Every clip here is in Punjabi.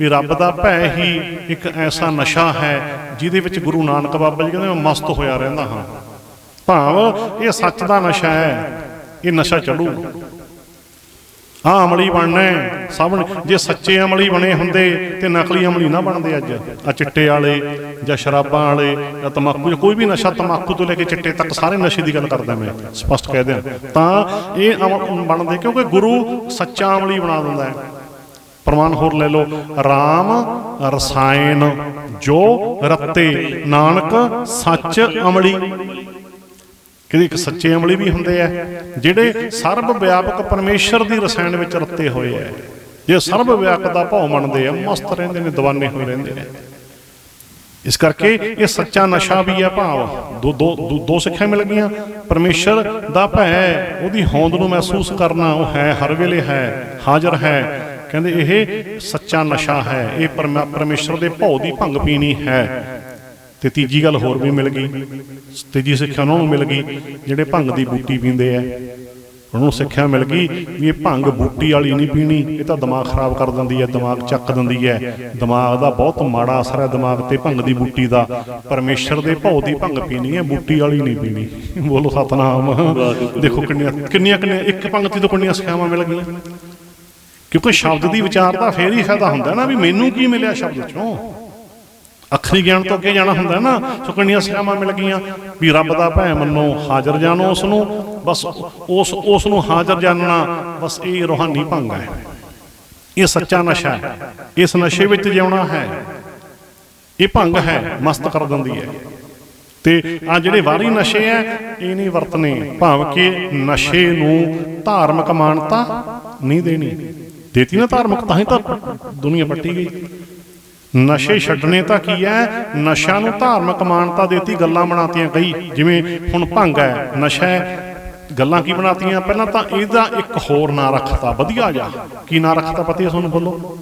ਵੀ ਰੱਬ ਦਾ ਭੈ ਹੀ ਇੱਕ ਐਸਾ ਨਸ਼ਾ ਹੈ, ਜਿਹਦੇ ਵਿੱਚ ਗੁਰੂ ਨਾਨਕ ਬਾਬਾ ਜੀ ਕਹਿੰਦੇ, ਮੈਂ ਮਸਤ ਹੋਇਆ ਰਹਿੰਦਾ ਹਾਂ। ਭਾਵ ਇਹ ਸੱਚ ਦਾ ਨਸ਼ਾ ਹੈ, ਇਹ ਨਸ਼ਾ ਚੜੂ ਆ ਅਮਲੀ ਬਣਨਾ ਸਭ ਜੇ ਸੱਚੇ ਅਮਲੀ ਬਣੇ ਹੁੰਦੇ, ਤੇ ਨਕਲੀ ਅਮਲੀ ਨਾ ਬਣਦੇ ਅੱਜ। ਆ ਚਿੱਟੇ ਵਾਲੇ, ਜਾਂ ਸ਼ਰਾਬਾਂ ਵਾਲੇ, ਜਾਂ ਤਮਾਕੂ, ਜਾਂ ਕੋਈ ਵੀ ਨਸ਼ਾ ਤਮਾਕੂ ਤੋਂ ਲੈ ਕੇ ਚਿੱਟੇ ਤੱਕ ਸਾਰੇ ਨਸ਼ੇ ਦੀ ਗੱਲ ਕਰਦਾ ਮੈਂ ਸਪਸ਼ਟ ਕਹਿ ਦਿਆਂ। ਤਾਂ ਇਹ ਅਮ- ਬਣਦੇ ਕਿਉਂਕਿ ਗੁਰੂ ਸੱਚਾ ਅਮਲੀ ਬਣਾ ਦਿੰਦਾ ਹੈ। ਪ੍ਰਮਾਣ ਹੋਰ ਲੈ ਲਓ। RAM ਰਸਾਇਣ, ਜੋ ਰਤੇ, ਨਾਨਕ, ਸੱਚ, ਅਮਲੀ। ਕਿ ਸੱਚੇ ਅਮਲੀ ਵੀ ਹੁੰਦੇ ਆ, ਜਿਹੜੇ ਸਰਬ ਵਿਆਪਕ ਪਰਮੇਸ਼ਰ ਦੀ ਰਸਾਇਣ ਵਿੱਚ ਰੱਤੇ ਹੋਏ ਆ। ਜੇ ਸਰਬ ਵਿਆਪਕ ਦਾ ਭਾਉ ਮੰਨਦੇ ਆ, ਮਸਤ ਰਹਿੰਦੇ ਨੇ, ਦੀਵਾਨੇ ਹੋਏ ਰਹਿੰਦੇ ਨੇ। ਇਸ ਕਰਕੇ ਇਹ ਸੱਚਾ ਨਸ਼ਾ ਵੀ ਹੈ ਭਾਵ। ਦੋ ਦੋ ਦੋ- ਦੋ ਸਿੱਖਿਆ ਮਿਲ ਗਈਆਂ। ਪਰਮੇਸ਼ਰ ਦਾ ਭੈ, ਉਹਦੀ ਹੋਂਦ ਨੂੰ ਮਹਿਸੂਸ ਕਰਨਾ, ਉਹ ਹੈ, ਹਰ ਵੇਲੇ ਹੈ, ਹਾਜ਼ਰ ਹੈ। ਕਹਿੰਦੇ ਇਹ ਸੱਚਾ ਨਸ਼ਾ ਹੈ, ਇਹ ਪਰਮਾ- ਪਰਮੇਸ਼ਰ ਦੇ ਭਉ ਦੀ ਭੰਗ ਪੀਣੀ ਹੈ। ਤੇ ਤੀਜੀ ਗੱਲ ਹੋਰ ਵੀ ਮਿਲ ਗਈ, ਤੀਜੀ ਸਿੱਖਿਆ ਉਹਨਾਂ ਨੂੰ ਮਿਲ ਗਈ, ਜਿਹੜੇ ਭੰਗ ਦੀ ਬੂਟੀ ਪੀਂਦੇ ਆ। ਉਹਨਾਂ ਨੂੰ ਸਿੱਖਿਆ ਮਿਲ ਗਈ ਵੀ ਇਹ ਭੰਗ ਬੂਟੀ ਵਾਲੀ ਨਹੀਂ ਪੀਣੀ, ਇਹ ਤਾਂ ਦਿਮਾਗ ਖਰਾਬ ਕਰ ਦਿੰਦੀ ਹੈ, ਦਿਮਾਗ ਚੱਕ ਦਿੰਦੀ ਹੈ। ਦਿਮਾਗ ਦਾ ਬਹੁਤ ਮਾੜਾ ਅਸਰ ਹੈ ਦਿਮਾਗ ਤੇ ਭੰਗ ਦੀ ਬੂਟੀ ਦਾ। ਪਰਮੇਸ਼ਰ ਦੇ ਭਉ ਦੀ ਭੰਗ ਪੀਣੀ ਹੈ, ਬੂਟੀ ਵਾਲੀ ਨਹੀਂ ਪੀਣੀ। ਬੋਲੋ ਸਤਨਾਮ। ਦੇਖੋ ਕਿੰਨੀਆਂ ਕਿੰਨੀਆਂ ਕਿੰਨੀਆਂ, ਇੱਕ ਪੰਗਤੀ ਤੋਂ ਕਿੰਨੀਆਂ ਸਿੱਖਿਆਵਾਂ ਮਿਲ ਗਈਆਂ। ਕਿਉਂਕਿ ਸ਼ਬਦ ਦੀ ਵਿਚਾਰ ਵਿਚਾਰਤਾ ਫੇਰ ਹੀ ਫਾਇਦਾ ਹੁੰਦਾ ਨਾ ਵੀ ਮੈਨੂੰ ਕੀ ਮਿਲਿਆ ਸ਼ਬਦ ਚੋਂ? ਅੱਖਰੀ ਗਿਆਨ ਤੋਂ ਅੱਗੇ ਜਾਣਾ ਹੁੰਦਾ ਨਾ ਸੋ ਕਿੰਨੀਆਂ ਸਿਖਾਵਾਂ ਮਿਲ ਗਈਆਂ ਵੀ ਰੱਬ ਦਾ ਭੈ ਮੰਨੋ, ਹਾਜ਼ਰ ਜਾਣੋ ਉਸ ਨੂੰ ਬਸ ਉਸ ਉਸ ਨੂੰ ਹਾਜ਼ਰ ਜਾਣਨਾ ਬਸ ਇਹ ਰੋਹਾਨੀ ਭੰਗ ਹੈ। ਇਹ ਸੱਚਾ ਨਸ਼ਾ ਹੈ, ਇਸ ਨਸ਼ੇ ਵਿੱਚ ਜਿਉਣਾ ਹੈ। ਇਹ ਭੰਗ ਹੈ, ਮਸਤ ਕਰ ਦਿੰਦੀ ਹੈ। ਤੇ ਆ ਜਿਹੜੇ ਵਾਰੀ ਨਸ਼ੇ ਐ ਇਹ ਨਹੀਂ ਵਰਤਨੇ, ਭਾਵ ਕਿ ਨਸ਼ੇ ਨੂੰ ਧਾਰਮਿਕ ਮਾਨਤਾ ਨਹੀਂ ਦੇਣੀ। ਦੇਤੀ ਨਾ ਧਾਰਮਿਕ ਤਾਂ ਹੀ ਤਾਂ ਦੁਨੀਆ ਪੱਟੀ ਗਈ। ਨਸ਼ੇ ਛੱਡਣੇ ਤਾਂ ਕੀ ਹੈ ਨਸ਼ਾ ਨੂੰ ਧਾਰਮਿਕ ਮਾਨਤਾ ਦੇਤੀ ਗੱਲਾਂ ਬਣਾਤੀਆਂ ਕਈ। ਜਿਵੇਂ ਹੁਣ ਭੰਗ ਹੈ ਨਸ਼ਾ ਹੈ ਗੱਲਾਂ ਕੀ ਬਣਾਤੀਆਂ? ਪਹਿਲਾਂ ਤਾਂ ਇਹਦਾ ਇੱਕ ਹੋਰ ਨਾਂ ਰੱਖਤਾ ਵਧੀਆ ਜਾ ਕੀ ਨਾਂ ਰੱਖਤਾ ਪਤੀ ਹੈ ਤੁਹਾਨੂੰ ਬੋਲੋ?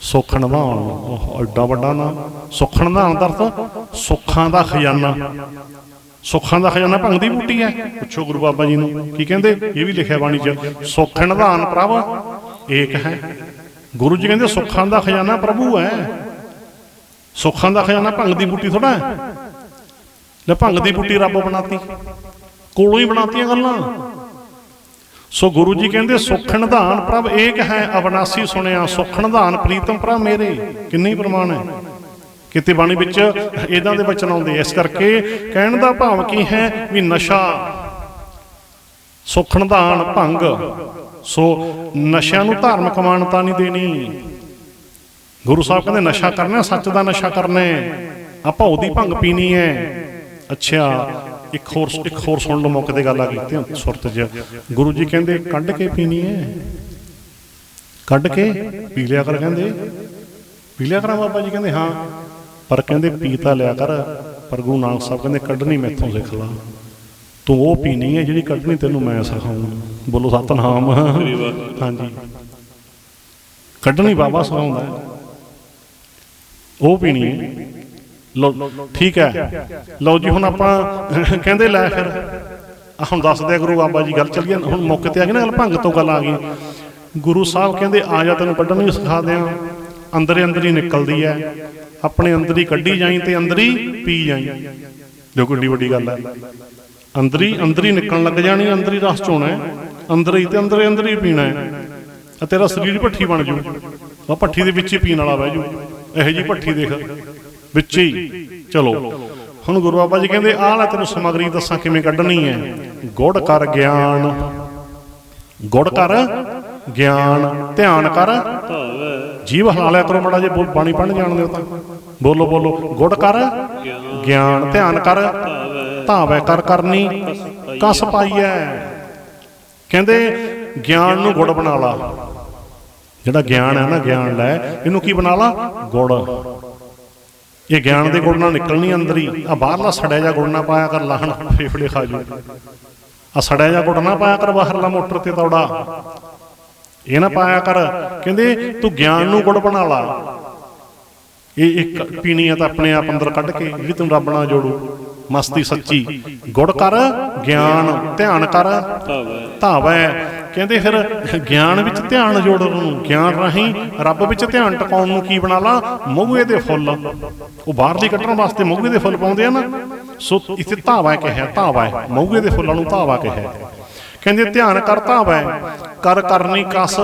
ਸੁੱਖ ਨਿਭਾਉਣ ਉਹ ਐਡਾ ਵੱਡਾ ਨਾਂ। ਸੁੱਖ ਨਿਭਾਉਣ ਦਾ ਅਰਥ ਸੁੱਖਾਂ ਦਾ ਖਜ਼ਾਨਾ। ਸੁੱਖਾਂ ਦਾ ਖਜ਼ਾਨਾ ਭੰਗ ਦੀ ਬੂਟੀ ਹੈ ਪੁੱਛੋ ਗੁਰੂ ਬਾਬਾ ਜੀ ਨੂੰ ਕੀ ਕਹਿੰਦੇ? ਇਹ ਵੀ ਲਿਖਿਆ ਬਾਣੀ 'ਚ ਸੁੱਖ ਨਿਧਾਨ ਪ੍ਰਭ ਏਕ ਹੈ। ਗੁਰੂ ਜੀ ਕਹਿੰਦੇ ਸੁੱਖਾਂ ਦਾ ਖਜ਼ਾਨਾ ਪ੍ਰਭੂ ਹੈ। ਸੁੱਖਾਂ ਦਾ ਖਜ਼ਾਨਾ ਭੰਗ ਦੀ ਬੂਟੀ ਥੋੜਾ ਲੈ ਭੰਗ ਦੀ ਬੂਟੀ ਰੱਬ ਬਣਾਤੀ। ਕੋਲੋਂ ਹੀ ਬਣਾਤੀਆਂ ਗੱਲਾਂ। ਸੋ ਗੁਰੂ ਜੀ ਕਹਿੰਦੇ ਸੁੱਖ ਨਿਧਾਨ ਪ੍ਰਭ ਏਕ ਹੈ, ਅਵਨਾਸੀ ਸੁਣਿਆ। ਸੁੱਖ ਨਿਧਾਨ ਪ੍ਰੀਤਮ ਪ੍ਰਭ ਮੇਰੇ। ਕਿੰਨੇ ਪ੍ਰਮਾਣ ਹੈ। ਕਿਤੇ ਬਾਣੀ ਵਿੱਚ ਇਦਾਂ ਦੇ ਬਚਨ ਆਉਂਦੇ ਇਸ ਕਰਕੇ ਕਹਿਣ ਦਾ ਭਾਵ ਕੀ ਹੈ ਵੀ ਨਸ਼ਾ, ਸੁੱਖ ਨਿਧਾਨ ਭੰਗ। ਸੋ ਨਸ਼ਿਆਂ ਨੂੰ ਧਾਰਮਿਕ ਮਾਨਤਾ ਨਹੀਂ ਦੇਣੀ। ਗੁਰੂ ਸਾਹਿਬ ਕਹਿੰਦੇ, ਨਸ਼ਾ ਕਰਨਾ, ਸੱਚ ਦਾ ਨਸ਼ਾ ਕਰਨਾ ਹੈ। ਆਪਾਂ ਉਹਦੀ ਭੰਗ ਪੀਣੀ ਹੈ। ਅੱਛਾ, ਇੱਕ ਹੋਰ ਇੱਕ ਹੋਰ ਸੁਣ ਲਓ, ਮੌਕੇ ਤੇ ਗੱਲ ਆ ਗਈ ਤੇ ਸੁਰਤ 'ਚ ਗੁਰੂ ਜੀ ਕਹਿੰਦੇ, ਕੱਢ ਕੇ ਪੀਣੀ ਹੈ। ਕੱਢ ਕੇ ਪੀ ਲਿਆ ਕਰ ਕਹਿੰਦੇ। ਪੀ ਲਿਆ ਕਰਾਂ ਬਾਬਾ ਜੀ ਕਹਿੰਦੇ, ਹਾਂ। ਪਰ ਕਹਿੰਦੇ ਪੀਤਾ ਲਿਆ ਕਰ। ਪਰ ਗੁਰੂ ਨਾਨਕ ਸਾਹਿਬ ਕਹਿੰਦੇ, ਕੱਢਣੀ ਮੈਥੋਂ ਸਿੱਖ ਲਾ। ਤੂੰ ਉਹ ਪੀਣੀ ਹੈ ਜਿਹੜੀ ਕੱਢਣੀ ਤੈਨੂੰ ਮੈਂ ਸਿਖਾਉਂ ਬੋਲੋ ਸਤਨਾਮ। ਹਾਂਜੀ। ਕੱਢਣੀ ਬਾਬਾ ਸਿਖਾਉਂਦਾ। ਉਹ ਪੀਣੀ ਹੈ। ਲਓ, ਠੀਕ ਹੈ। ਲਓ ਜੀ, ਹੁਣ ਆਪਾਂ ਕਹਿੰਦੇ ਲੈ ਫਿਰ। ਹੁਣ ਦੱਸਦੇ ਆ ਗੁਰੂ ਬਾਬਾ ਜੀ, ਗੱਲ ਚੱਲੀ ਹੁਣ ਮੌਕੇ ਤੇ ਆ ਗਈ ਨਾ ਗੱਲ ਭੰਗ ਤੋਂ ਗੱਲ ਆ ਗਈ। ਗੁਰੂ ਸਾਹਿਬ ਕਹਿੰਦੇ, ਆ ਜਾ ਤੈਨੂੰ ਕੱਢਣ ਵੀ ਸਿਖਾ ਦਿਆਂ। ਅੰਦਰੇ ਅੰਦਰ ਹੀ ਨਿਕਲਦੀ ਹੈ। ਆਪਣੇ ਅੰਦਰ ਹੀ ਕੱਢੀ ਜਾਈ ਤੇ ਅੰਦਰ ਹੀ ਪੀ ਜਾਈ। ਜੋ ਕਿੱਡੀ ਵੱਡੀ ਗੱਲ ਹੈ। ਅੰਦਰ ਹੀ ਅੰਦਰ ਹੀ ਨਿਕਲਣ ਲੱਗ ਜਾਣੀ, ਅੰਦਰ ਹੀ ਰਸ ਚੋਣਾ ਅੰਦਰ ਹੀ ਤੇ ਅੰਦਰ ਅੰਦਰ ਹੀ ਪੀਣਾ ਹੈ। ਆ ਤੇਰਾ ਸਰੀਰ ਭੱਠੀ ਬਣ ਜੂ। ਆ ਭੱਠੀ ਦੇ ਵਿੱਚ ਹੀ ਪੀਣ ਵਾਲਾ ਬਹਿ ਜੂ। ਇਹੋ ਜੀ ਭੱਠੀ ਦੇਖ। ਵਿੱਚ ਹੀ। ਚਲੋ। ਹੁਣ ਗੁਰੂ ਬਾਬਾ ਜੀ ਕਹਿੰਦੇ, ਆਹ ਲੈ ਤੈਨੂੰ ਸਮਗਰੀ ਦੱਸਾਂ ਕਿਵੇਂ ਕੱਢਣੀ ਹੈ? ਗੁੜ ਕਰ ਗਿਆਨ। ਗੁੜ ਕਰ ਗਿਆਨ। ਧਿਆਨ ਕਰ। ਜੀਵ ਹਲਾ ਲਿਆ ਕਰੋ ਮੜਾ ਜੇ ਬੋਲ ਬਾਣੀ ਪੜਨ ਜਾਣਦੇ ਹੋ ਤਾਂ। ਬੋਲੋ ਬੋਲੋ। ਗੁੜ ਕਰ ਗਿਆਨ। ਧਿਆਨ ਕਰ। ਧਾਵੇ ਕਰ ਕਰਨੀ, ਕਸ ਪਾਈਐ। ਕਹਿੰਦੇ ਗਿਆਨ ਨੂੰ ਗੁੜ ਬਣਾ ਲਾ। ਜਿਹੜਾ ਗਿਆਨ ਹੈ ਨਾ, ਗਿਆਨ ਲੈ, ਇਹਨੂੰ ਕੀ ਬਣਾ ਲਾ? ਗੁੜ। ਇਹ ਗਿਆਨ ਦੇ ਗੁੜ ਨਾਲ ਨਿਕਲਣੀ ਅੰਦਰ। ਹੀ ਆ ਬਾਹਰਲਾ ਸੜਿਆ ਜਾ ਗੁੜ ਨਾ ਪਾਇਆ ਕਰ, ਲਾਹਣ ਫੇਫੜੇ ਖਾ ਜੂ। ਆ ਸੜਿਆ ਜਾ ਗੁੜ ਨਾ ਪਾਇਆ ਕਰ, ਬਾਹਰਲਾ ਮੋਟਰ ਤੇ ਤੌੜਾ। ਇਹ ਨਾ ਪਾਇਆ ਕਰ। ਕਹਿੰਦੇ ਤੂੰ ਗਿਆਨ ਨੂੰ ਗੁੜ ਬਣਾ ਲਾ। ਇਹ ਇੱਕ ਪੀਣੀ ਆ ਤਾਂ ਆਪਣੇ ਆਪ ਅੰਦਰ ਕੱਢ ਕੇ, ਜਿਹੜੀ ਤੂੰ ਰੱਬ ਨਾਲ ਜੋੜੂ। ਮਸਤੀ ਸੱਚੀ। ਗੁੜ ਕਰ, ਗਿਆਨ ਧਿਆਨ ਕਰ, ਧਾਵੈ। ਕਹਿੰਦੇ ਫਿਰ ਗਿਆਨ ਵਿੱਚ ਧਿਆਨ ਜੋੜਨ ਨੂੰ, ਗਿਆਨ ਰਾਹੀਂ ਰੱਬ ਵਿੱਚ ਧਿਆਨ ਟਿਕਾਉਣ ਨੂੰ ਕੀ ਬਣਾ ਲਾ? ਮੋਗਵੇ ਦੇ ਫੁੱਲ। ਉਹ ਬਾਹਰਲੀ ਕੱਢਣ ਵਾਸਤੇ ਮੋਗਵੇ ਦੇ ਫੁੱਲ ਪਾਉਂਦੇ ਆ ਨਾ। ਸੋ ਇੱਥੇ ਧਾਵਾ ਕਿਹਾ, ਧਾਵਾ। ਹੈ ਦੇ ਫੁੱਲਾਂ ਨੂੰ ਧਾਵਾ ਕਿਹਾ। ਕਹਿੰਦੇ ਧਿਆਨ ਕਰ ਧਾਵਾ ਕਰ ਕਰਨੀ ਕਸ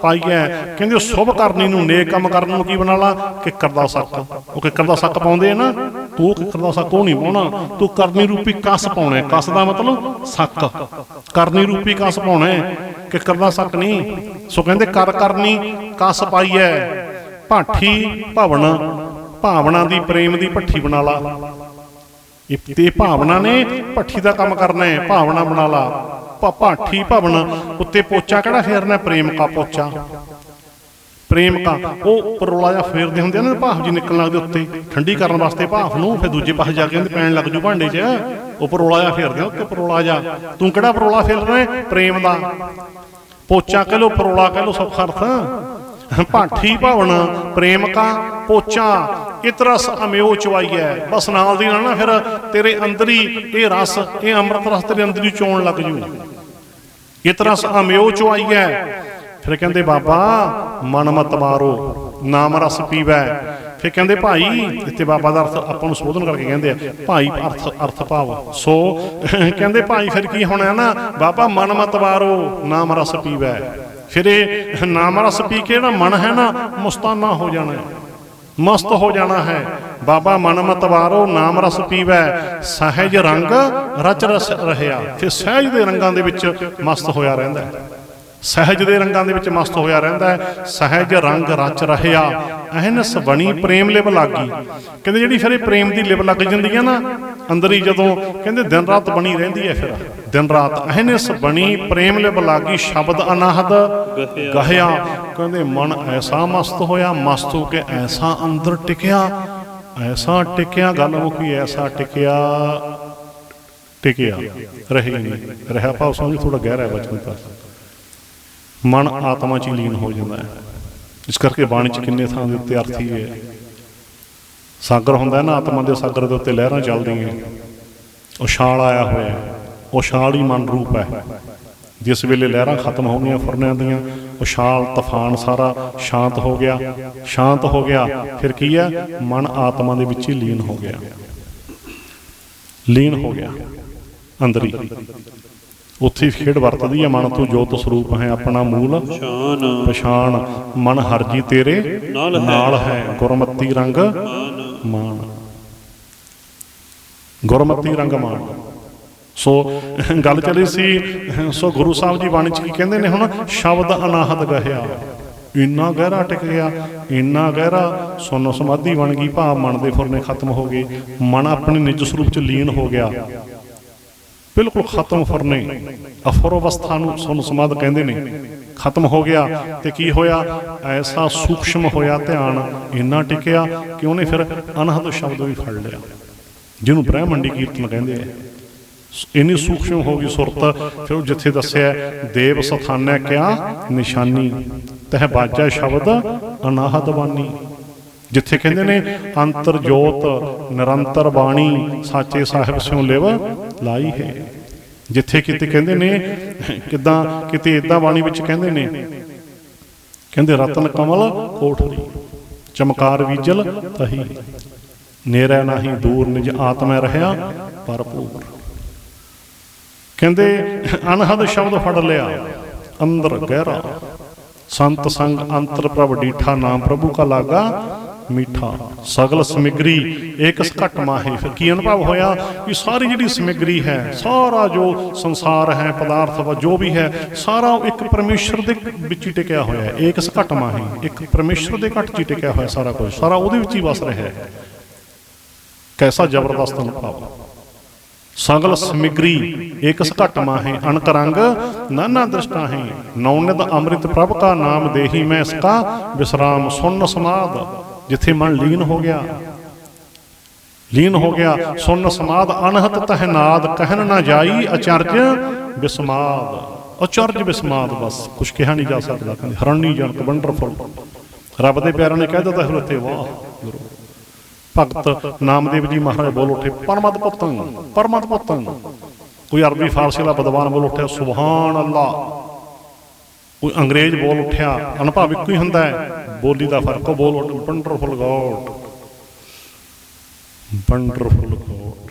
ਪਾਈਐ। ਕਹਿੰਦੇ ਸ਼ੁਭ ਕਰਨੀ ਨੂੰ ਨੇਕ ਕੰਮ ਕਰਨ ਨੂੰ ਕੀ ਬਣਾ ਲਾ? ਕਿੱਕਰ ਦਾ ਸੱਕ। ਉਹ ਕਿੱਕਰ ਦਾ ਸੱਕ ਪਾਉਂਦੇ ਆ ਨਾ ਤੂੰ ਕਿੱਕਰ ਦਾ ਸੱਕ ਉਹ ਨਹੀਂ ਪਾਉਣਾ। ਤੂੰ ਕਰਨੀ ਰੂਪੀ ਕਸ ਪਾਉਣਾ। ਕਸ ਦਾ ਮਤਲਬ ਸੱਕ। ਕਰਨੀ ਰੂਪੀ ਕਸ ਪਾਉਣਾ। ਕਿੱਕਰ ਦਾ ਸੱਕ ਨਹੀਂ। ਸੋ ਕਹਿੰਦੇ ਕਰ ਕਰਨੀ ਕਸ ਪਾਈਐ। ਭਾਠੀ ਭਵਨ ਭਾਵਨਾ ਦੀ ਪ੍ਰੇਮ ਦੀ ਭੱਠੀ ਬਣਾ ਲਾ। ਇਹ ਤੇ ਭਾਵਨਾ ਨੇ ਭੱਠੀ ਦਾ ਕੰਮ ਕਰਨਾ ਹੈ। ਭਾਵਨਾ ਬਣਾ ਲਾ। ਭਾ- ਭਾਠੀ ਭਵਨ, ਉੱਤੇ ਪੋਚਾ ਕਿਹੜਾ ਫੇਰਨਾ ਹੈ? ਪ੍ਰੇਮ ਕਾ ਪੋਚਾ। ਪ੍ਰੇਮ ਕਾ ਉਹ ਪਰੋਲਾ ਜਿਹਾ ਫੇਰਦੇ ਹੁੰਦੇ ਆ ਭਾਫ ਜੀ ਨਿਕਲਣ ਲੱਗਦੇ ਉੱਤੇ। ਠੰਡੀ ਕਰਨ ਵਾਸਤੇ ਭਾਫ ਨੂੰ, ਫਿਰ ਦੂਜੇ ਪਾਸੇ ਜਾ ਕੇ ਕਹਿੰਦੇ ਪੈਣ ਲੱਗ ਜੂ ਭਾਂਡੇ 'ਚ। ਉਹ ਪਰੋਲਾ ਜਿਹਾ ਫੇਰਦੇ ਉੱਤੇ ਪਰੋਲਾ ਜਿਹਾ। ਤੂੰ ਕਿਹੜਾ ਪਰੋਲਾ ਫੇਰਨਾ ਹੈ? ਪ੍ਰੇਮ ਦਾ। ਪੋਚਾ ਕਹ ਲੋ ਪਰੋਲਾ ਕਹ ਲੋ ਸੌਖਾ ਅਰਥ। ਭਾਠੀ ਭਵਨ, ਪ੍ਰੇਮ ਕਾ ਪੋਚਾ। ਇਤਰਸ ਅਮਿਓ ਚਵਾਈਐ ਬਸ ਨਾਲ ਦੀ ਨਾਲ ਨਾ ਫਿਰ, ਤੇਰੇ ਅੰਦਰ ਹੀ ਇਹ ਰਸ, ਇਹ ਅੰਮ੍ਰਿਤ ਰਸ ਤੇਰੇ ਅੰਦਰ ਹੀ ਚੋਣ ਲੱਗ ਜੂ। ਇਤਰਸ ਅਮਿਓ ਚਵਾਈਐ ਫਿਰ ਕਹਿੰਦੇ, ਬਾਬਾ, ਮਨ ਮਤ ਮਾਰੋ, ਨਾਮ ਰਸ ਪੀਵੈ। ਫਿਰ ਕਹਿੰਦੇ, ਭਾਈ, ਇੱਥੇ ਬਾਬਾ ਦਾ ਅਰਥ ਆਪਾਂ ਨੂੰ ਸੋਧਨ ਕਰਕੇ ਕਹਿੰਦੇ ਆ, ਭਾਈ ਅਰਥ ਅਰਥ ਭਾਵ। ਸੋ ਕਹਿੰਦੇ, ਭਾਈ, ਫਿਰ ਕੀ ਹੋਣਾ ਨਾ? ਬਾਬਾ, ਮਨ ਮਤ ਮਾਰੋ, ਨਾਮ ਰਸ ਪੀਵੈ। ਫਿਰ ਇਹ ਨਾਮ ਰਸ ਪੀ ਕੇ ਜਿਹੜਾ ਮਨ ਹੈ ਨਾ, ਮੁਸਤਾਨਾ ਹੋ ਜਾਣਾ ਮਸਤ ਹੋ ਜਾਣਾ ਹੈ। ਬਾਬਾ ਮਨ ਮਤ ਵਾਰੋ ਨਾਮ ਰਸ ਪੀਵੈ, ਸਹਿਜ ਰੰਗ ਰਚ ਰਸ ਰਹਿਆ। ਫਿਰ ਸਹਿਜ ਦੇ ਰੰਗਾਂ ਦੇ ਵਿੱਚ ਮਸਤ ਹੋਇਆ ਰਹਿੰਦਾ ਹੈ। ਸਹਿਜ ਦੇ ਰੰਗਾਂ ਦੇ ਵਿੱਚ ਮਸਤ ਹੋਇਆ ਰਹਿੰਦਾ ਹੈ। ਸਹਿਜ ਰੰਗ ਰਚ ਰਹਿਆ। ਅਹਨਸ ਬਣੀ ਪ੍ਰੇਮ ਲਿਵ ਲਾਗੀ। ਕਹਿੰਦੇ ਜਿਹੜੀ ਫਿਰ ਇਹ ਪ੍ਰੇਮ ਦੀ ਲਿਵ ਲੱਗ ਜਾਂਦੀ ਹੈ ਨਾ, ਅੰਦਰ ਹੀ ਜਦੋਂ ਕਹਿੰਦੇ ਦਿਨ ਰਾਤ ਬਣੀ ਰਹਿੰਦੀ ਹੈ ਫਿਰ। ਦਿਨ ਰਾਤ ਅਹਨਸ ਬਣੀ, ਪ੍ਰੇਮ ਲਿਵ ਲਾਗੀ ਸ਼ਬਦ ਅਨਾਹਦ, ਗਹਿਆ। ਕਹਿੰਦੇ, ਮਨ ਐਸਾ ਮਸਤ ਹੋਇਆ, ਮਸਤ ਹੋ ਕੇ ਐਸਾ ਅੰਦਰ ਟਿਕਿਆ, ਐਸਾ ਟਿਕਿਆ, ਗੱਲ ਮੁੱਕੀ ਐਸਾ ਟਿਕਿਆ ਟਿਕਿਆ। ਰਹੀ ਨਹੀਂ। ਰਹਾ ਭਾਵ ਸਮਝ ਥੋੜਾ ਗਹਿਰਾ ਹੈ ਬਚਪਨ ਤੱਕ ਮਨ ਆਤਮਾ ਚ ਹੀ ਲੀਨ ਹੋ ਜਾਂਦਾ ਹੈ। ਇਸ ਕਰਕੇ ਬਾਣੀ ਚ ਕਿੰਨੇ ਥਾਂ ਦੇ ਉੱਤੇ ਅਰਥ ਹੈ। ਸਾਗਰ ਹੁੰਦਾ ਨਾ, ਆਤਮਾ ਦੇ ਸਾਗਰ ਦੇ ਉੱਤੇ ਲਹਿਰਾਂ ਚੱਲਦੀਆਂ। ਉਛਾਲ ਆਇਆ ਹੋਇਆ ਉਛਾਲ ਹੀ ਮਨ ਰੂਪ ਹੈ। ਜਿਸ ਵੇਲੇ ਲਹਿਰਾਂ ਖਤਮ ਹੋ ਗਈਆਂ ਫੁਰਨਿਆਂ ਦੀਆਂ ਉਛਾਲ ਤੂਫਾਨ ਸਾਰਾ ਸ਼ਾਂਤ ਹੋ ਗਿਆ। ਸ਼ਾਂਤ ਹੋ ਗਿਆ। ਫਿਰ ਕੀ ਹੈ? ਮਨ ਆਤਮਾ ਦੇ ਵਿੱਚ ਹੀ ਲੀਨ ਹੋ ਗਿਆ। ਲੀਨ ਹੋ ਗਿਆ। ਅੰਦਰ ਉੱਥੇ ਖੇਡ ਵਰਤਦੀ ਹੈ। ਮਨ ਤੂੰ ਜੋਤ ਸਰੂਪ ਹੈ ਆਪਣਾ ਮੂਲ ਪਛਾਣ। ਮਨ ਹਰਜੀ ਤੇਰੇ ਨਾਲ ਹੈ। ਨਾਲ ਹੈ। ਗੁਰਮਤੀ ਰੰਗ ਮਾਨ। ਗੁਰਮਤੀ ਰੰਗ ਮਾਨ। ਸੋ ਗੱਲ ਚੱਲੀ ਸੀ, ਸੋ ਗੁਰੂ ਸਾਹਿਬ ਜੀ ਬਾਣੀ ਚ ਕੀ ਕਹਿੰਦੇ ਨੇ ਹੁਣ? ਸ਼ਬਦ ਅਨਾਹਤ ਗਹਿਆ ਇੰਨਾ ਗਹਿਰਾ ਟਿਕ ਗਿਆ, ਇੰਨਾ ਗਹਿਰਾ, ਸੁਨ ਸਮਾਧੀ ਬਣ ਗਈ, ਭਾਵ ਮਨ ਦੇ ਫੁਰਨੇ ਖਤਮ ਹੋ ਗਏ, ਮਨ ਆਪਣੇ ਨਿਜ ਸਰੂਪ ਚ ਲੀਨ ਹੋ ਗਿਆ। ਬਿਲਕੁਲ ਖਤਮ ਫੁਰਨੇ, ਅਫਰ ਅਵਸਥਾ ਨੂੰ ਸੁਨ ਸਮਾਧ ਕਹਿੰਦੇ ਨੇ। ਖਤਮ ਹੋ ਗਿਆ ਤੇ ਕੀ ਹੋਇਆ? ਐਸਾ ਸੂਖਸ਼ਮ ਹੋਇਆ ਧਿਆਨ, ਇੰਨਾ ਟਿਕਿਆ ਕਿ ਉਹਨੇ ਫਿਰ ਅਨਹਦ ਸ਼ਬਦ ਵੀ ਫੜ ਲਿਆ। ਜਿਹਨੂੰ ਬ੍ਰਹਮੰਡੀ ਕੀਰਤਨ ਕਹਿੰਦੇ ਆ। ਇੰਨੀ ਸੂਖਸ਼ਮ ਹੋ ਗਈ ਸੁਰਤ, ਫਿਰ ਉਹ ਜਿੱਥੇ ਦੱਸਿਆ, ਦੇਵ ਸਥਾਨੈ ਕਿਆ ਨਿਸ਼ਾਨੀ, ਤਹ ਬਾਜਾ ਸ਼ਬਦ ਅਨਾਹਤ ਬਾਣੀ ਜਿੱਥੇ ਕਹਿੰਦੇ ਨੇ, ਅੰਤਰ ਜੋਤ ਨਿਰੰਤਰ ਬਾਣੀ, ਸਾਚੇ ਸਾਹਿਬ ਸਿਉ ਲਿਵ ਲਾਈ ਹੈ। ਜਿੱਥੇ ਕਿਤੇ ਕਹਿੰਦੇ ਨੇ, ਕਿਦਾਂ, ਕਿਤੇ ਇਦਾਂ ਬਾਣੀ ਵਿੱਚ ਕਹਿੰਦੇ ਨੇ, ਕਹਿੰਦੇ ਰਤਨ ਕਮਲ ਕੋਠਰੀ, ਚਮਕਾਰ ਵੀਜਲ ਤਹੀ। ਨੇਰਾ ਨਹੀਂ ਦੂਰ ਨਿਜ ਆਤਮੈ ਰਹਾ ਭਰਪੂਰ। ਕਹਿੰਦੇ ਅਨਹਦ ਸ਼ਬਦ ਫੜ ਲਿਆ। ਅੰਦਰ ਗਹਿਰਾ। ਸੰਤ ਸੰਗ ਅੰਤਰ ਪ੍ਰਭ ਡੀਠਾ ਨਾਮ ਪ੍ਰਭੂ ਕਾ ਲਾਗਾ, ਮੀਠਾ। ਸਗਲ ਸਮਿਗਰੀ, ਏਕ ਘਟ ਮਾਹੇ। ਫਿਰ ਕੀ ਅਨੁਭਵ ਹੋਇਆ? ਕਿ ਸਾਰੀ ਜਿਹੜੀ ਸਮਿਗਰੀ ਹੈ, ਸਾਰਾ ਜੋ ਸੰਸਾਰ ਹੈ, ਪਦਾਰਥ ਵਾ, ਜੋ ਵੀ ਹੈ, ਸਾਰਾ ਇੱਕ ਪਰਮੇਸ਼ਰ ਦੇ ਵਿੱਚ ਹੀ ਟਿਕਿਆ ਹੋਇਆ ਹੈ। ਏਕ ਘਟ ਮਾਹੇ, ਇੱਕ ਪਰਮੇਸ਼ਰ ਦੇ ਘਟ 'ਚ ਹੀ ਟਿਕਿਆ ਹੋਇਆ ਸਾਰਾ ਕੁਝ। ਸਾਰਾ ਉਹਦੇ ਵਿੱਚ ਹੀ ਵਸ ਰਿਹਾ ਹੈ। ਕੈਸਾ ਜ਼ਬਰਦਸਤ ਅਨੁਭਵ। ਸਗਲ ਸਮਿਗਰੀ ਏਕਸ ਘਟ ਮਾਹੇ ਅਨਕ ਰੰਗ ਨਾਨਾ ਦ੍ਰਿਸ਼ਟਾ ਹੈ ਨੌਨਿਤ ਅੰਮ੍ਰਿਤ ਪ੍ਰਭ ਕਾ ਨਾਮ ਦੇਹੀ ਮੈਂ ਇਸਕਾ ਵਿਸਰਾਮ ਸੁਨ ਸਮਾਦ, ਜਿੱਥੇ ਮਨ ਲੀਨ ਹੋ ਗਿਆ। ਲੀਨ ਹੋ ਗਿਆ, ਸੁਨ ਸਮਾਦ ਅਨਹਤ ਤਹ ਨਾਦ ਨਾ ਜਾਈ ਅਚਰਜ ਬਿਸਮਾਦ। ਅਚਰਜ ਬਿਸਮਾਦ ਬਸ, ਕੁਛ ਕਿਹਾ ਨਹੀਂ ਜਾ ਸਕਦਾ, ਕਹਿੰਦੇ ਹਰਣੀ ਜਨਕ ਵੰਡਰਫੁਲ। ਰੱਬ ਦੇ ਪਿਆਰਾਂ ਨੇ ਕਹਿ ਦਿੱਤਾ ਫਿਰ ਉੱਥੇ ਵਾਹ, ਗੁਰੂ। ਭਗਤ ਨਾਮਦੇਵ ਜੀ ਮਹਾਰਾਜ ਬੋਲ ਉੱਠੇ ਪਰਮਤ ਪੁੱਤੰ ਪਰਮਤ ਪੁੱਤੰ। ਕੋਈ ਅਰਬੀ ਫਾਰਸੀ ਵਾਲਾ ਵਿਦਵਾਨ ਬੋਲ ਉੱਠਿਆ, ਸੁਭਾਨ ਅੱਲਾ। ਕੋਈ ਅੰਗਰੇਜ਼ ਬੋਲ ਉੱਠਿਆ, ਅਨੁਭਵ ਇੱਕੋ ਹੀ ਹੁੰਦਾ ਹੈ। ਬੋਲੀ ਦਾ ਫ਼ਰਕ ਉਹ ਬੋਲ ਵੰਡਰਫੁਲ ਗੋਡ ਵੰਡਰਫੁਲ ਗੋਡ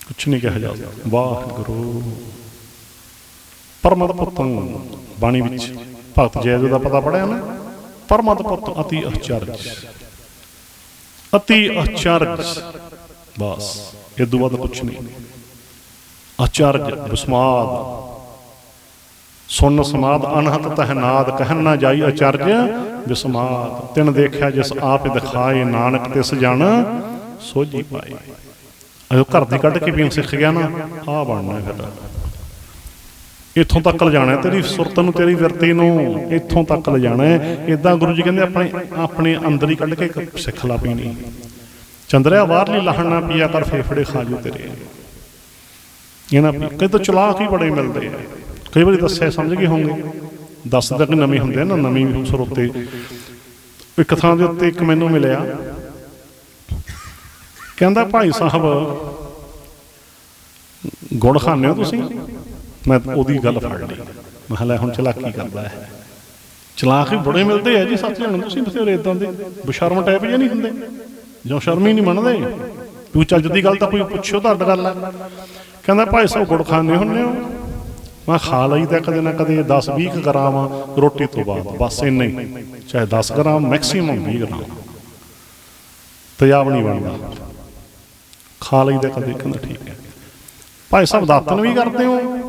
ਕੁਛ ਨਹੀਂ ਕਿਹਾ ਜਾ ਸਕਦਾ। ਵਾਹਿਗੁਰੂ। ਪਰਮਤ ਪੁੱਤੰ। ਬਾਣੀ ਵਿੱਚ ਭਗਤ ਜੈਦ ਦਾ ਪਤਾ ਪੜਿਆ ਨਾ? ਪਰਮਤ ਪੁੱਤ ਅਤੀ ਅਚਰਜ। ਅਤੀ ਅਚਰਜ। ਬਸ, ਇਹ ਤੋਂ ਵੱਧ ਕੁਛ ਨਹੀਂ। ਅਚਰਜ ਵਿਸਮਾਦ ਸੁਨ ਸਮਾਦ ਅਨਹਤ ਤਹਿਨਾਦ ਕਹਿਣ ਨਾ ਜਾਈ ਅਚਰਜ ਵਿਸਮਾਦ ਤਿਨ ਦੇਖਿਆ ਜਿਸ ਆਪ ਦਿਖਾਏ, ਨਾਨਕ ਤਿਸ ਜਨ ਸੋਝੀ ਪਾਏ। ਅਜੋ ਘਰ ਦੀ ਕੱਢ ਕੇ ਪੀਣ ਸਿੱਖ ਗਿਆ ਨਾ ਆ ਬਣਨਾ ਫਿਰ। ਇੱਥੋਂ ਤੱਕ ਲਿਜਾਣਾ ਤੇਰੀ ਸੁਰਤ ਨੂੰ, ਤੇਰੀ ਵਿਰਤੀ ਨੂੰ ਇੱਥੋਂ ਤੱਕ ਲਿਜਾਣਾ ਹੈ। ਇਦਾਂ ਗੁਰੂ ਜੀ ਕਹਿੰਦੇ ਆਪਣੇ ਆਪਣੇ ਅੰਦਰ ਹੀ ਕੱਢ ਕੇ ਸਿੱਖ ਲਾ ਪੀਣੀ ਚੰਦਰਿਆ ਬਾਹਰਲੀ ਲਾਹਣ ਨਾ ਪੀਆ ਕਰ, ਫੇਫੜੇ ਖਾ ਜੂ ਤੇਰੇ। ਇਹ ਕਈ ਤਾਂ ਚਲਾਕ ਹੀ ਬੜੇ ਮਿਲਦੇ ਆ। ਕਈ ਵਾਰੀ ਦੱਸਿਆ, ਸਮਝ ਗਏ ਹੋਣਗੇ ਦੱਸ ਤੱਕ ਨਵੇਂ ਹੁੰਦੇ ਆ ਨਾ, ਨਵੀਂ ਸਰੋਤੇ ਇੱਕ ਥਾਂ ਦੇ ਉੱਤੇ ਇੱਕ ਮੈਨੂੰ ਮਿਲਿਆ। ਕਹਿੰਦਾ, ਭਾਈ ਸਾਹਿਬ ਗੁੜ ਖਾਂਦੇ ਹੋ ਤੁਸੀਂ? ਮੈਂ ਉਹਦੀ ਗੱਲ ਫੜ ਲਈ। ਮੈਂ ਕਿਹਾ ਹੁਣ ਚਲਾਕੀ ਕਰਦਾ ਹੈ। ਚਲਾਕ ਵੀ ਬੜੇ ਮਿਲਦੇ ਆ ਜੀ, ਸੱਚ ਜਾਣ, ਤੁਸੀਂ ਬਥੇਰੇ ਇਦਾਂ ਦੇ ਬਸ਼ਰਮ ਟਾਈਪ ਜਿਹੇ ਨਹੀਂ ਹੁੰਦੇ। ਜੋ ਸ਼ਰਮ ਹੀ ਨਹੀਂ ਮੰਨਦੇ। ਤੂੰ ਚੱਜ ਦੀ ਗੱਲ ਤਾਂ ਕੋਈ ਪੁੱਛੋ ਤਾਂ ਗੱਲ ਹੈ ਕਹਿੰਦਾ, ਭਾਈ ਸਾਹਿਬ ਗੁੜ ਖਾਂਦੇ ਹੁੰਦੇ ਹੋ। ਮੈਂ ਖਾ ਲਈਦਾ ਕਦੇ ਨਾ ਕਦੇ 10 20 ਗ੍ਰਾਮ ਰੋਟੀ ਤੋਂ ਬਾਅਦ। ਬਸ ਇੰਨਾ ਹੀ। ਚਾਹੇ 10 ਗ੍ਰਾਮ ਮੈਕਸਿਮਮ 20 ਗ੍ਰਾਮ। ਤੇਜ਼ਾਬ ਨਹੀਂ ਬਣਦਾ। ਖਾ ਲਈਦਾ ਕਦੇ, ਕਹਿੰਦਾ ਠੀਕ ਹੈ। ਭਾਈ ਸਾਹਿਬ ਦਾਤਨ ਵੀ ਕਰਦੇ ਹੋ?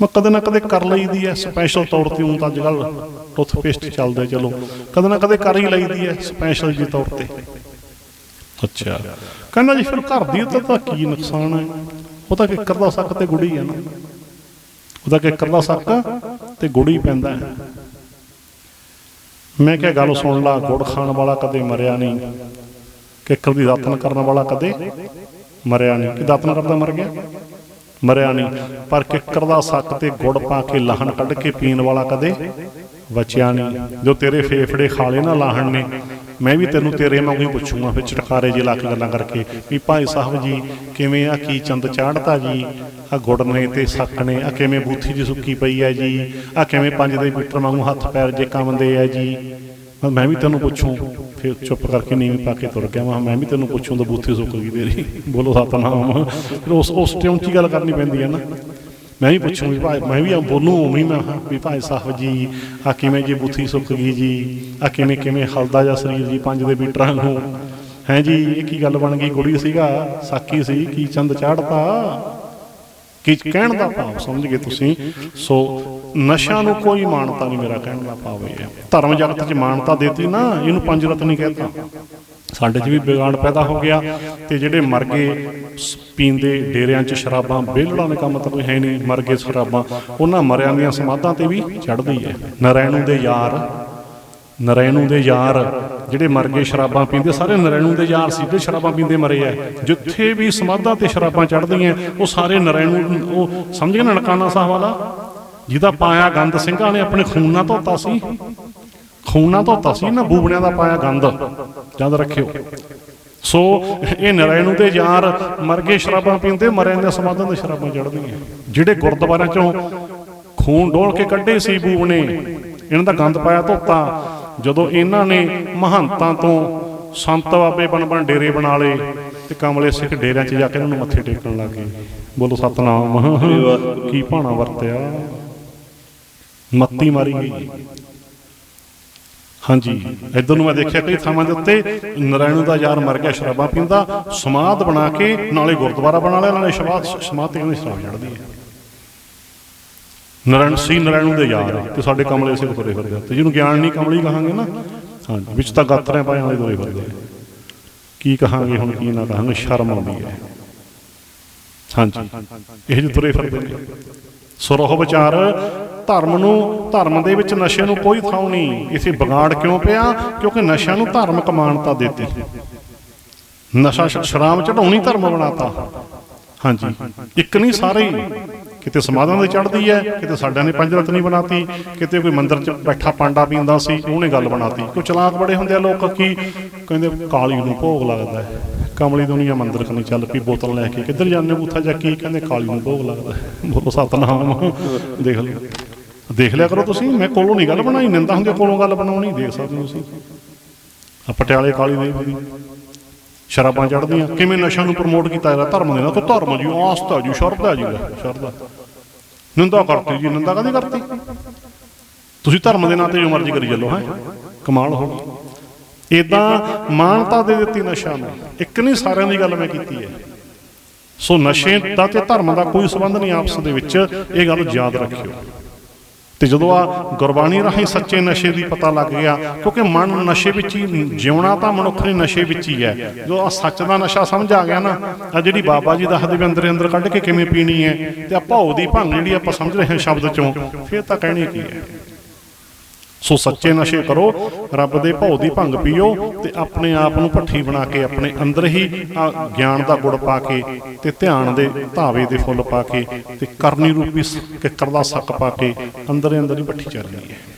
ਮੈਂ ਕਦੇ ਨਾ ਕਦੇ ਕਰ ਲਈਦੀ ਹੈ ਸਪੈਸ਼ਲ ਤੌਰ ਤੇ ਹੁਣ ਤਾਂ ਅੱਜ ਕੱਲ ਟੂਥਪੇਸਟ ਚੱਲਦਾ, ਚਲੋ। ਕਦੇ ਨਾ ਕਦੇ ਕਰ ਹੀ ਲਈਦੀ ਹੈ ਸਪੈਸ਼ਲ ਜੀ ਤੌਰ ਤੇ। ਅੱਛਾ। ਕਹਿੰਦਾ ਜੀ, ਫਿਰ ਘਰ ਦੀ ਤਾਂ ਤਾਂ ਕੀ ਨੁਕਸਾਨ ਹੈ ਉਹ ਤਾਂ ਕਿੱਕਰ ਦਾ ਸੱਕ ਤੇ ਗੁੜੀ ਹੈ ਨਾ। ਉਹਦਾ ਕਿੱਕਰ ਦਾ ਸੱਕ ਤੇ ਗੁੜੀ ਪੈਂਦਾ ਹੈ ਮੈਂ ਕਿਹਾ, ਗੱਲ ਸੁਣ ਲਾ, ਗੁੜ ਖਾਣ ਵਾਲਾ ਕਦੇ ਮਰਿਆ ਨਹੀਂ। ਕਿੱਕਰ ਦੀ ਦਾਤਨ ਕਰਨ ਵਾਲਾ ਕਦੇ ਮਰਿਆ ਨਹੀਂ। ਕਿ ਦਾਤਨ ਕਰਦਾ ਮਰ ਗਿਆ? ਮਰਿਆ ਨਹੀਂ, ਪਰ ਕਿੱਕਰ ਦਾ ਸੱਕ ਤੇ ਗੁੜ ਪਾ ਕੇ ਲਾਹਣ ਕੱਢ ਕੇ ਪੀਣ ਵਾਲਾ ਕਦੇ ਬਚਿਆ ਨਹੀਂ। ਜੋ ਤੇਰੇ ਫੇਫੜੇ ਖਾਲੇ ਨਾ ਲਾਹਣ ਨੇ, ਮੈਂ ਵੀ ਤੈਨੂੰ ਤੇਰੇ ਵਾਂਗੂ ਹੀ ਪੁੱਛੂਗਾ ਫਿਰ ਚਟਕਾਰੇ ਜੇ ਲਾ ਕੇ ਗੱਲਾਂ ਕਰਕੇ ਵੀ ਭਾਈ ਸਾਹਿਬ ਜੀ, ਕਿਵੇਂ ਆ, ਕੀ ਚੰਦ ਚਾੜਤਾ ਜੀ? ਆ ਗੁੜ ਨੇ ਤੇ ਸੱਕ ਨੇ, ਆ ਕਿਵੇਂ ਬੂਥੀ ਜੀ ਸੁੱਕੀ ਪਈ ਹੈ ਜੀ? ਆ ਕਿਵੇਂ ਪੰਜ ਦੇ ਮੀਟਰ ਵਾਂਗੂ ਹੱਥ ਪੈਰ ਜੇ ਕੰਮਦੇ ਆ ਜੀ? ਮੈਂ- ਮੈਂ ਵੀ ਤੈਨੂੰ ਪੁੱਛੂੰ। ਫਿਰ ਚੁੱਪ ਕਰਕੇ ਨੀਵੀਂ ਪਾ ਕੇ ਤੁਰ ਗਿਆ। ਮੈਂ ਕਿਹਾ, ਮੈਂ ਵੀ ਤੈਨੂੰ ਪੁੱਛੂੰ ਤਾਂ ਬੂਥੀ ਸੁੱਕ ਗਈ ਤੇਰੀ। ਬੋਲੋ ਸਤਨਾਮ। ਫਿਰ ਉਸ ਉਸ ਟਾਈਮ 'ਚ ਹੀ ਗੱਲ ਕਰਨੀ ਪੈਂਦੀ ਹੈ ਨਾ। ਮੈਂ ਵੀ ਪੁੱਛੂੰ ਵੀ ਭਾਈ, ਮੈਂ ਵੀ ਆ ਬੋਲੂੰ ਉਵੇਂ ਮੈਂ ਵੀ ਭਾਈ ਸਾਹਿਬ ਜੀ ਆ ਕਿਵੇਂ ਜੀ ਬੁੱਥੀ ਸੁੱਕ ਗਈ ਜੀ? ਆ ਕਿਵੇਂ ਕਿਵੇਂ ਹਲਦਾ ਜਾਂ ਸਰੀਰ ਜੀ ਪੰਜ ਦੇ ਮੀਟਰਾਂ ਨੂੰ? ਹੈ ਜੀ, ਇਹ ਕੀ ਗੱਲ ਬਣ ਗਈ? ਗੁੜੀ ਸੀਗਾ ਸਾਕੀ ਸੀ, ਕੀ ਚੰਦ ਚਾੜਤਾ ਕੀ ਕਹਿਣ ਦਾ ਭਾਵ ਸਮਝ ਗਏ ਤੁਸੀਂ? ਸੋ ਨਸ਼ਾ ਨੂੰ ਕੋਈ ਮਾਨਤਾ ਨਹੀਂ ਮੇਰਾ ਕਹਿਣ ਦਾ ਭਾਵ ਇਹ ਧਰਮ ਜਗਤ 'ਚ ਮਾਨਤਾ ਦੇਤੀ ਨਾ, ਇਹਨੂੰ ਪੰਜ ਰਤਨੀ ਕਹਿੰਦਾ ਸਾਡੇ 'ਚ ਵੀ ਵਿਗਾੜ ਪੈਦਾ ਹੋ ਗਿਆ ਤੇ ਜਿਹੜੇ ਮਰ ਗਏ ਪੀਂਦੇ ਡੇਰਿਆਂ 'ਚ ਸ਼ਰਾਬਾਂ, ਬੇਲੜਾਂ ਦੇ ਕੰਮ ਤਾਂ ਕੋਈ ਹੈ ਨਹੀਂ, ਮਰ ਗਏ ਸ਼ਰਾਬਾਂ। ਉਹਨਾਂ ਮਰਿਆਂ ਦੀਆਂ ਸਮਾਧਾਂ ਤੇ ਵੀ ਚੜਦੀ ਹੈ। ਨਰੈਣੂ ਦੇ ਯਾਰ, ਨਰੈਣੂ ਦੇ ਯਾਰ, ਜਿਹੜੇ ਮਰ ਗਏ ਸ਼ਰਾਬਾਂ ਪੀਂਦੇ, ਸਾਰੇ ਨਰੈਣੂ ਦੇ ਯਾਰ ਸੀ, ਜਿਹੜੇ ਸ਼ਰਾਬਾਂ ਪੀਂਦੇ ਮਰੇ ਆ। ਜਿੱਥੇ ਵੀ ਸਮਾਧਾਂ ਤੇ ਸ਼ਰਾਬਾਂ ਚੜ੍ਹਦੀਆਂ, ਉਹ ਸਾਰੇ ਨਰੈਣੂ, ਉਹ ਸਮਝ ਗਏ ਨਾ ਨਨਕਾਣਾ ਸਾਹਿਬ ਵਾਲਾ? ਜਿਹਦਾ ਪਾਇਆ ਗੰਦ ਸਿੰਘਾਂ ਨੇ ਆਪਣੇ ਖੂਨ ਨਾਲ ਧੋਤਾ ਸੀ। ਖੂਨ ਨਾਲ ਧੋਤਾ ਸੀ ਨਾ ਬੂਬਣਿਆਂ ਦਾ ਪਾਇਆ ਗੰਦ। ਯਾਦ ਰੱਖਿਓ। ਸੋ ਇਹ ਨਰੈਣੂ ਦੇ ਯਾਰ ਮਰ ਗਏ ਸ਼ਰਾਬਾਂ ਪੀਂਦੇ ਮਰਿਆਂ ਦੇ ਸਮਾਧਾਂ ਤੇ ਸ਼ਰਾਬਾਂ ਚੜ੍ਹਦੀਆਂ। ਜਿਹੜੇ ਗੁਰਦੁਆਰਿਆਂ ਚੋਂ ਖੂਨ ਡੋਲ ਕੇ ਕੱਢੇ ਸੀ ਬੂਬਣੇ ਇਹਨਾਂ ਦਾ ਗੰਦ ਪਾਇਆ ਧੋਤਾ। ਜਦੋਂ ਇਹਨਾਂ ਨੇ ਮਹੰਤਾਂ ਤੋਂ ਸੰਤ ਬਾਬੇ ਬਣ ਬਣ ਡੇਰੇ ਬਣਾ ਲਏ ਤੇ ਕਮਲੇ ਸਿੱਖ ਡੇਰਿਆਂ 'ਚ ਜਾ ਕੇ ਇਹਨਾਂ ਨੂੰ ਮੱਥੇ ਟੇਕਣ ਲੱਗ ਗਏ। ਬੋਲੋ ਸਤਨਾਮ। ਕੀ ਭਾਣਾ ਵਰਤਿਆ? ਮੱਤੀ ਮਾਰੀ ਗਈ ਹਾਂਜੀ, ਇਧਰ ਨੂੰ ਮੈਂ ਦੇਖਿਆ ਕਈ ਥਾਵਾਂ ਦੇ ਉੱਤੇ ਨਰਾਇਣ ਦਾ ਯਾਰ ਮਰ ਗਿਆ, ਸ਼ਰਾਬਾਂ ਪੀਂਦਾ, ਸਮਾਧ ਬਣਾ ਕੇ ਨਾਲੇ ਗੁਰਦੁਆਰਾ ਬਣਾ ਲਿਆ, ਨਾਲੇ ਸ਼ਬਾਦ ਸਮਾਧ ਤੇ ਕਹਿੰਦੇ ਸ਼ਰਾਬ ਚੜਦੀ ਹੈ। ਨਰਾਇਣ ਸੀ ਨਰਾਇਣ ਦੇ ਯਾਰ ਤੇ ਸਾਡੇ ਕਮਲੇ ਸਿਰ ਤੁਰੇ ਫਿਰਦੇ ਆ। ਤੇ ਜਿਹਨੂੰ ਗਿਆਨ ਨਹੀਂ ਕਮਲੀ ਕਹਾਂਗੇ ਨਾ ਹਾਂਜੀ ਵਿੱਚ ਤਾਂ ਗਾਤਰੇ ਪਾਏ ਵਾਲੇ ਤੁਰੇ ਫਿਰਦੇ ਕੀ ਕਹਾਂਗੇ ਹੁਣ, ਕੀ ਨਾ ਕਹਾਂਗੇ, ਸ਼ਰਮ ਆਉਂਦੀ ਹੈ। ਹਾਂਜੀ, ਇਹ ਜਿਹੇ ਤੁਰੇ ਫਿਰਦੇ ਨੇ। ਸੁਰਹ ਵਿਚਾਰ ਧਰਮ ਨੂੰ, ਧਰਮ ਦੇ ਵਿੱਚ ਨਸ਼ੇ ਨੂੰ ਕੋਈ ਥਾਂ ਨਹੀਂ। ਇਸੇ ਵਿਗਾੜ ਕਿਉਂ ਪਿਆ? ਕਿਉਂਕਿ ਨਸ਼ਿਆਂ ਨੂੰ ਧਾਰਮਿਕ ਮਾਨਤਾ ਦਿੱਤੀ। ਨਸ਼ਾ ਸ਼- ਚੜਾਉਣੀ ਧਰਮ ਬਣਾਤਾ। ਹਾਂਜੀ। ਇੱਕ ਨਹੀਂ, ਸਾਰੇ ਹੀ। ਕਿਤੇ ਸਮਾਧਾਂ ਦੇ ਚੜਦੀ ਹੈ, ਕਿਤੇ ਸਾਡਿਆਂ ਨੇ ਪੰਜ ਰਤਨੀ ਬਣਾਤੀ, ਕਿਤੇ ਕੋਈ ਮੰਦਿਰ 'ਚ ਬੈਠਾ ਪਾਂਡਾ ਪੀਂਦਾ ਸੀ, ਉਹਨੇ ਗੱਲ ਬਣਾਤੀ। ਕੋਈ ਚਲਾਕ ਬੜੇ ਹੁੰਦੇ ਆ ਲੋਕ ਕੀ ਕਹਿੰਦੇ, ਕਾਲੀ ਨੂੰ ਭੋਗ ਲੱਗਦਾ ਹੈ। ਕਮਲੀ ਦੁਨੀਆ ਮੰਦਰ ਖਣੀ ਚੱਲ ਪਈ, ਬੋਤਲ ਲੈ ਕੇ ਕਿੱਧਰ ਜਾਂਦੇ ਬੂਥਾ ਜਾ ਕੀ? ਕਹਿੰਦੇ ਕਾਲੀ ਨੂੰ ਭੋਗ ਲੱਗਦਾ ਬੋਲੋ ਸਤਨਾਮ। ਦੇਖ ਲਿਓ। ਦੇਖ ਲਿਆ ਕਰੋ ਤੁਸੀਂ, ਮੈਂ ਕੋਲੋਂ ਨਹੀਂ ਗੱਲ ਬਣਾਈ, ਨਿੰਦਾ ਹੁੰਦੀ ਕੋਲੋਂ ਗੱਲ ਬਣਾਉਣੀ, ਦੇਖ ਸਕਦੇ ਹੋ ਤੁਸੀਂ। ਆ ਪਟਿਆਲੇ ਕਾਲੀ ਦੇ ਵੀ ਸ਼ਰਾਬਾਂ ਚੜਦੀਆਂ ਕਿਵੇਂ ਨਸ਼ਾ ਨੂੰ ਪ੍ਰਮੋਟ ਕੀਤਾ ਜਾਂਦਾ? ਧਰਮ ਦੇ ਨਾਲ ਤਾਂ ਧਰਮ ਜੀ ਆਸਥਾ ਜੀ, ਸ਼ਰਧਾ ਜੀ, ਸ਼ਰਧਾ। ਨਿੰਦਾ ਕਰਤੀ ਜੀ, ਨਿੰਦਾ ਕਦੀ ਕਰਤੀ? ਤੁਸੀਂ ਧਰਮ ਦੇ ਨਾਂ ਤੇ ਜੋ ਮਰਜ਼ੀ ਕਰੀ ਚੱਲੋ, ਹੈ? ਕਮਾਲ ਹੋ ਗਈ। ਇਦਾਂ ਮਾਨਤਾ ਦੇ ਦਿੱਤੀ ਨਸ਼ਾ ਨੂੰ। ਇੱਕ ਨਹੀਂ, ਸਾਰਿਆਂ ਦੀ ਗੱਲ ਮੈਂ ਕੀਤੀ ਹੈ। ਸੋ ਨਸ਼ੇ ਦਾ ਤੇ ਧਰਮ ਦਾ ਕੋਈ ਸੰਬੰਧ ਨਹੀਂ, ਆਪਸ ਦੇ ਵਿੱਚ ਇਹ ਗੱਲ ਯਾਦ ਰੱਖਿਓ। ਤੇ ਜਦੋਂ ਆ ਗੁਰਬਾਣੀ ਰਾਹੀਂ ਸੱਚੇ ਨਸ਼ੇ ਦੀ ਪਤਾ ਲੱਗ ਗਿਆ, ਕਿਉਂਕਿ ਮਨ ਨਸ਼ੇ ਵਿੱਚ ਹੀ ਜਿਉਣਾ ਤਾਂ ਮਨੁੱਖ ਨੇ ਨਸ਼ੇ ਵਿੱਚ ਹੀ ਹੈ। ਜੋ ਆ ਸੱਚ ਦਾ ਨਸ਼ਾ ਸਮਝ ਆ ਗਿਆ ਨਾ ਆ ਜਿਹੜੀ ਬਾਬਾ ਜੀ ਦੱਸਦੇ ਵੀ ਅੰਦਰ ਅੰਦਰ ਕੱਢ ਕੇ ਕਿਵੇਂ ਪੀਣੀ ਹੈ, ਤੇ ਆ ਭੌ ਦੀ ਭੰਗ ਜਿਹੜੀ ਆਪਾਂ ਸਮਝ ਰਹੇ ਹਾਂ ਸ਼ਬਦ ਚੋਂ, ਫਿਰ ਤਾਂ ਕਹਿਣੀ ਕੀ ਹੈ? ਸੋ ਸੱਚੇ ਨਸ਼ੇ ਕਰੋ, ਰੱਬ ਦੇ ਭਉ ਦੀ ਭੰਗ ਪੀਓ ਤੇ ਆਪਣੇ ਆਪ ਨੂੰ ਭੱਠੀ ਬਣਾ ਕੇ ਆਪਣੇ ਅੰਦਰ ਹੀ ਗਿਆਨ ਦਾ ਗੁੜ ਪਾ ਕੇ ਤੇ ਧਿਆਨ ਦੇ ਧਾਵੇ ਦੇ ਫੁੱਲ ਪਾ ਕੇ ਤੇ ਕਰਨੀ ਰੂਪੀ ਕਿੱਕਰ ਦਾ ਸੱਕ ਪਾ ਕੇ ਅੰਦਰੇ ਅੰਦਰ ਹੀ ਭੱਠੀ ਚੱਲਣੀ ਹੈ